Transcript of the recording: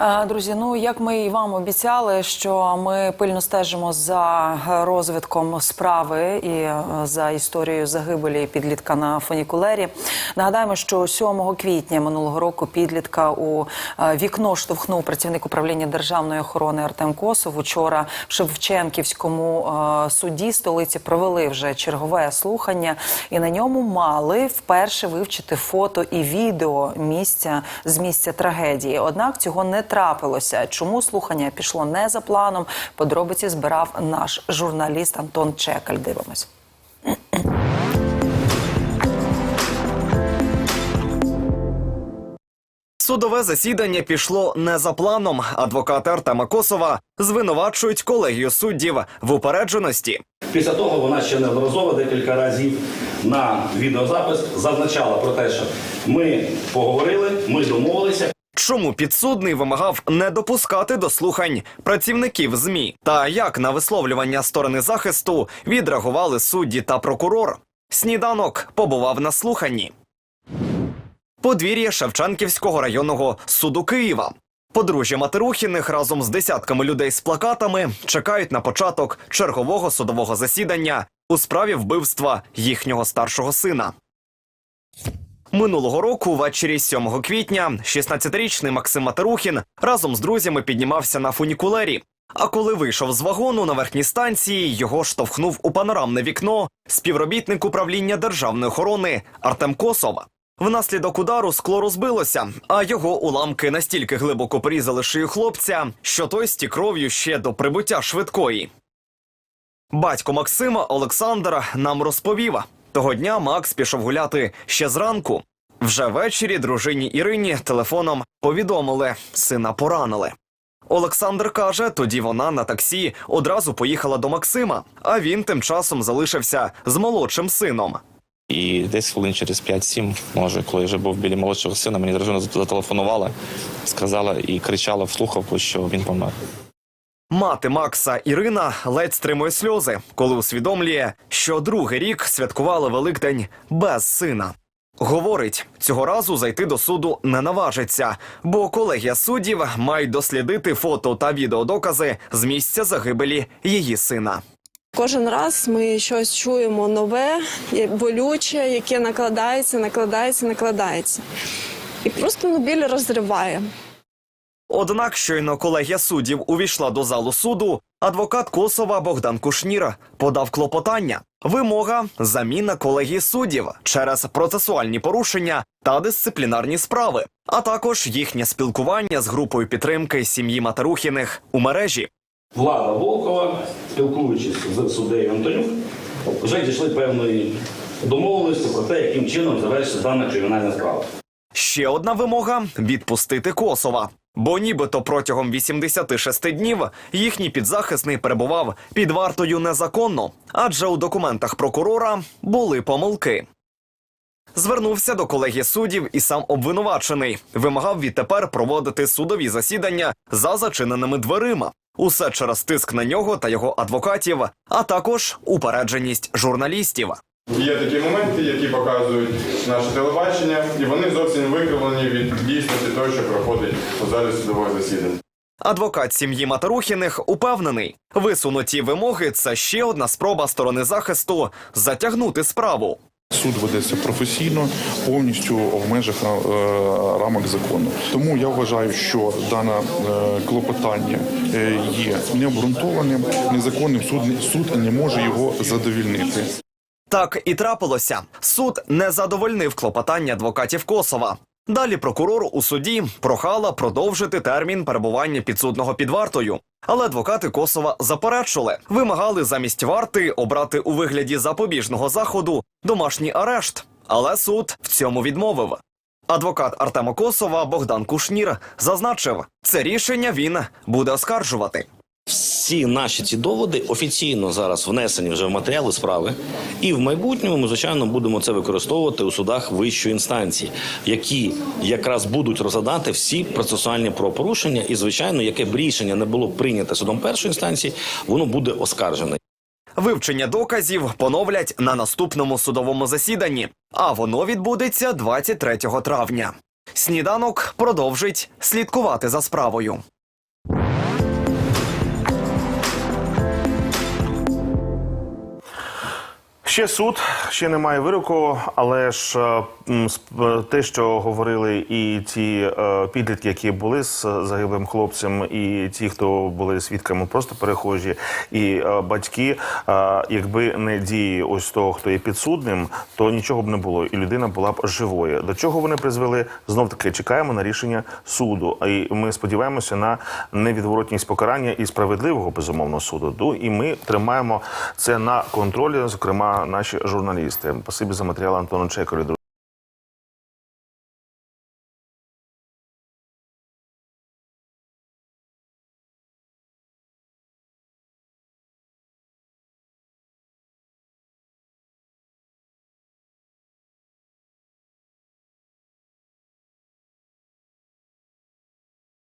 Е, Друзі, ну як ми і вам обіцяли, що ми пильно стежимо за розвитком справи і е, за історією загибелі підлітка на фунікулері. Нагадаємо, що 7 квітня минулого року підлітка у е, вікно штовхнув працівник управління державної охорони Артем Косов. Учора в Шевченківському суді столиці провели вже чергове слухання, і на ньому мали вперше вивчити фото і відео місця з місця трагедії. Однак цього не трапилося. Чому слухання пішло не за планом? Подробиці збирав наш журналіст Антон Чекаль. Дивимось. Судове засідання пішло не за планом. Адвокати Артема Косова звинувачують колегію суддів в упередженості. Після того вона ще неодноразово декілька разів на відеозапис зазначала про те, що ми поговорили, ми домовилися. Чому підсудний вимагав не допускати до слухань працівників змі? Та як на висловлювання сторони захисту відреагували судді та прокурор? Сніданок побував на слуханні. Подвір'я Шевченківського районного суду Києва. Подружжя Матерухіних разом з десятками людей з плакатами чекають на початок чергового судового засідання у справі вбивства їхнього старшого сина. Минулого року, ввечері 7 квітня, 16-річний Максим Матерухін разом з друзями піднімався на фунікулері. А коли вийшов з вагону на верхній станції, його штовхнув у панорамне вікно співробітник управління державної охорони Артем Косов. Внаслідок удару скло розбилося, а його уламки настільки глибоко порізали шию хлопця, що той стік кров'ю ще до прибуття швидкої. Батько Максима Олександр нам розповів. Того дня Макс пішов гуляти ще зранку. Вже ввечері дружині Ірині телефоном повідомили, сина поранили. Олександр каже, тоді вона на таксі одразу поїхала до Максима, а він тим часом залишився з молодшим сином. І десь хвилин через 5-7, може, коли я вже був біля молодшого сина, мені дружина зателефонувала, сказала і кричала в слухавку, що він помер. Мати Макса Ірина ледь стримує сльози, коли усвідомлює, що другий рік святкували Великдень без сина. Говорить, цього разу зайти до суду не наважиться, бо колегія суддів мають дослідити фото та відеодокази з місця загибелі її сина. Кожен раз ми щось чуємо нове, болюче, яке накладається, накладається, накладається. І просто ну, біль розриває. Однак, щойно колегія суддів увійшла до залу суду, адвокат Косова Богдан Кушнір подав клопотання. Вимога заміна колегії суддів через процесуальні порушення та дисциплінарні справи, а також їхнє спілкування з групою підтримки сім'ї Матерухіних у мережі. Влада Волкова, спілкуючись з суддею Антонюк, вже дійшли певної домовленості про те, яким чином завершиться дана кримінальна справа. Ще одна вимога відпустити Косова. Бо нібито протягом 86 днів їхній підзахисний перебував під вартою незаконно, адже у документах прокурора були помилки. Звернувся до колегії суддів і сам обвинувачений вимагав відтепер проводити судові засідання за зачиненими дверима. Усе через тиск на нього та його адвокатів, а також упередженість журналістів. Є такі моменти, які показують наше телебачення, і вони зовсім викривлені від дійсності того, що проходить у залі судового засідання. Адвокат сім'ї Матерухіних упевнений, висунуті вимоги це ще одна спроба сторони захисту затягнути справу. Суд ведеться професійно, повністю в межах е, рамок закону. Тому я вважаю, що дане е, клопотання е, є необґрунтованим, незаконним. Суд суд не може його задовільнити. Так і трапилося. Суд не задовольнив клопотання адвокатів Косова. Далі прокурор у суді прохала продовжити термін перебування підсудного під вартою. Але адвокати Косова заперечили, вимагали замість варти обрати у вигляді запобіжного заходу домашній арешт. Але суд в цьому відмовив. Адвокат Артема Косова Богдан Кушнір зазначив, це рішення він буде оскаржувати. Всі наші ці доводи офіційно зараз внесені вже в матеріали справи, і в майбутньому ми звичайно будемо це використовувати у судах вищої інстанції, які якраз будуть розглядати всі процесуальні правопорушення, і звичайно, яке б рішення не було прийнято судом першої інстанції, воно буде оскаржене. Вивчення доказів поновлять на наступному судовому засіданні, а воно відбудеться 23 травня. Сніданок продовжить слідкувати за справою. Ще суд, ще немає вироку, але ж е, сп- те, що говорили і ті е, підлітки, які були з загиблим хлопцем, і ті, хто були свідками, просто перехожі, і е, батьки, е, якби не дії ось того, хто є підсудним, то нічого б не було, і людина була б живою. До чого вони призвели? Знов таки чекаємо на рішення суду. І ми сподіваємося на невідворотність покарання і справедливого безумовно суду. Ду- І ми тримаємо це на контролі, зокрема наші журналісти. Спасибі за матеріал Антону Чекові друзі.